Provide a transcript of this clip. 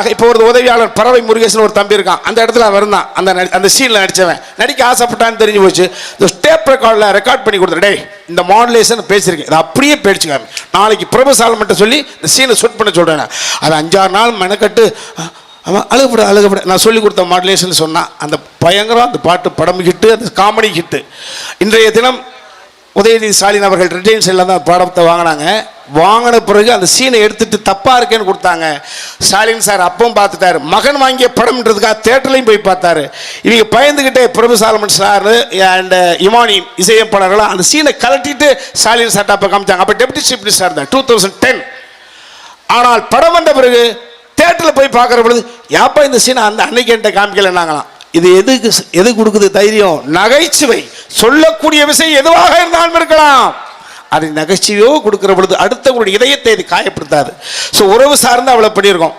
ஆக, இப்போ ஒரு உதவியாளர் பறவை முருகேசன் ஒரு தம்பி இருக்கான். அந்த இடத்துல அவன் அந்த அந்த சீனில் நடித்தவன் நடிக்க ஆசைப்பட்டான்னு தெரிஞ்சு போச்சு. இந்த ஸ்டேப் ரெக்கார்டில் ரெக்கார்ட் பண்ணி கொடுத்துரு. டேய் இந்த மாடுலேஷன் பேசியிருக்கேன் இதை அப்படியே பேடிச்சுக்காம நாளைக்கு பிரபு மட்டும் சொல்லி இந்த சீனை ஷூட் பண்ண சொல்கிறேன் அது அஞ்சாறு நாள் மெனக்கட்டு அவன் அழுகப்பட அழுகப்பட நான் சொல்லி கொடுத்த மாடுலேஷன் சொன்னான் அந்த பயங்கரம் அந்த பாட்டு படம் ஹிட்டு அந்த காமெடி ஹிட்டு இன்றைய தினம் உதயநிதி ஸ்டாலின் அவர்கள் ரிட்டைன்ஸ் எல்லாம் தான் படத்தை வாங்கினாங்க. வாங்கின பிறகு அந்த சீனை எடுத்துட்டு தப்பா இருக்கேன்னு கொடுத்தாங்க. ஸ்டாலின் சார் அப்பவும் பார்த்துட்டாரு. மகன் வாங்கிய படம்ன்றதுக்காக தேட்டர்லையும் போய் பார்த்தாரு. இவங்க பயந்துக்கிட்டே பிரபு சாலமன் சார் அண்ட் இமானி இசையமைப்பாளர்கள்லாம் அந்த சீனை கலட்டிட்டு ஸ்டாலின் சார்ட்ட அப்போ காமிச்சாங்க. அப்போ டெப்டி சீஃப் மினிஸ்டர் தான் டூ தௌசண்ட் டென் ஆனால் படம் வந்த பிறகு தேட்டரில் போய் பார்க்குற பொழுது யாப்பா இந்த சீனை அந்த அன்னைக்கு என்கிட்ட காமிக்கலன்னாங்களாம். இது எதுக்கு எது கொடுக்குது தைரியம்? நகைச்சுவை. சொல்லக்கூடிய விஷயம் எதுவாக இருந்தாலும் இருக்கலாம். அது நகைச்சுவையோ கொடுக்குற பொழுது அடுத்தவங்களுடைய இதயத்தை இது காயப்படுத்தாது. ஸோ உறவு சார்ந்து அவ்வளோ பண்ணியிருக்கோம்.